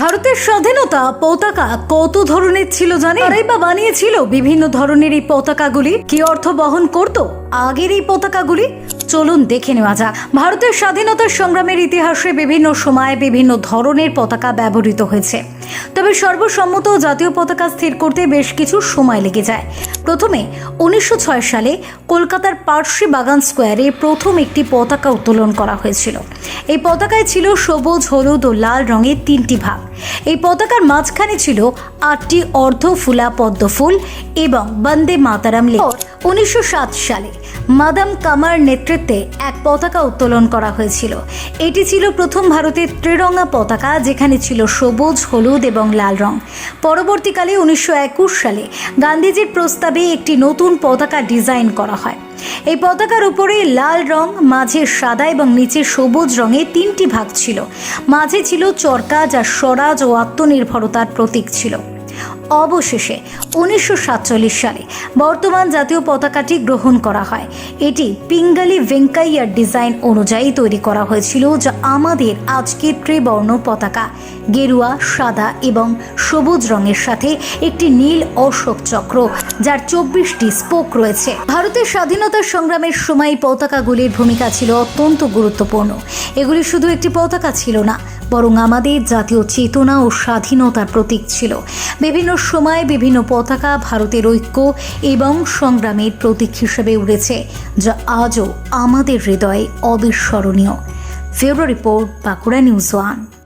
ভারতের স্বাধীনতা পতাকা কত ধরনের ছিল জানে তারাই বা বানিয়েছিল। বিভিন্ন ধরনের এই পতাকাগুলি কি অর্থ বহন করত? আগের এই পতাকাগুলি? চলুন দেখে নেওয়া যাক। ভারতের স্বাধীনতা সংগ্রামের ইতিহাসে বিভিন্ন সময়ে বিভিন্ন ধরনের পতাকা ব্যবহৃত হয়েছে। তবে সর্বসম্মত জাতীয় পতাকা স্থির করতে বেশ কিছু সময় লেগে যায়। প্রথমে, উনিশশো ছয় সালে কলকাতার পার্সি বাগান স্কোয়ারে প্রথম একটি পতাকা উত্তোলন করা হয়েছিল। এই পতাকায় ছিল সবুজ, হলুদ ও লাল রঙের তিনটি ভাগ। এই পতাকার মাঝখানে ছিল আটটি অর্ধ ফুলা পদ্ম ফুল এবং বন্দে মাতারাম লেখ। উনিশশো সালে মাদাম কামার নেতৃত্বে এক পতাকা উত্তোলন করা হয়েছিল। এটি ছিল প্রথম ভারতের ত্রিরঙা পতাকা, যেখানে ছিল সবুজ, হলুদ এবং লাল রং। পরবর্তীকালে উনিশশো একুশ সালে গান্ধীজির প্রস্তাবে একটি নতুন পতাকা ডিজাইন করা হয়। এই পতাকার উপরে লাল রং, মাঝে সাদা এবং নিচে সবুজ রঙে তিনটি ভাগ ছিল। মাঝে ছিল চরকা যা স্বরাজ ও আত্মনির্ভরতার প্রতীক ছিল। অবশেষে উনিশশো সাতচল্লিশ সালে বর্তমান জাতীয় পতাকাটি গ্রহণ করা হয়। এটি পিঙ্গালি ভেঙ্কাইয়ার ডিজাইন অনুযায়ী তৈরি করা হয়েছিল, যা আমাদের আজকের ত্রিবর্ণ পতাকা। গেরুয়া, সাদা এবং সবুজ রঙের সাথে একটি নীল অশোক চক্র, যার চব্বিশটি স্পোক রয়েছে। ভারতের স্বাধীনতা সংগ্রামের সময় পতাকাগুলির ভূমিকা ছিল অত্যন্ত গুরুত্বপূর্ণ। এগুলি শুধু একটি পতাকা ছিল না বরং আমাদের জাতীয় চেতনা ও স্বাধীনতার প্রতীক ছিল। বিভিন্ন সময়ে বিভিন্ন পতাকা ভারতের ঐক্য এবং সংগ্রামের প্রতীক হিসেবে উড়েছে, যা আজও আমাদের হৃদয়ে অবিস্মরণীয়। ফেব্রুয়ারি রিপোর্ট, বাঁকুড়া নিউজ ওয়ান।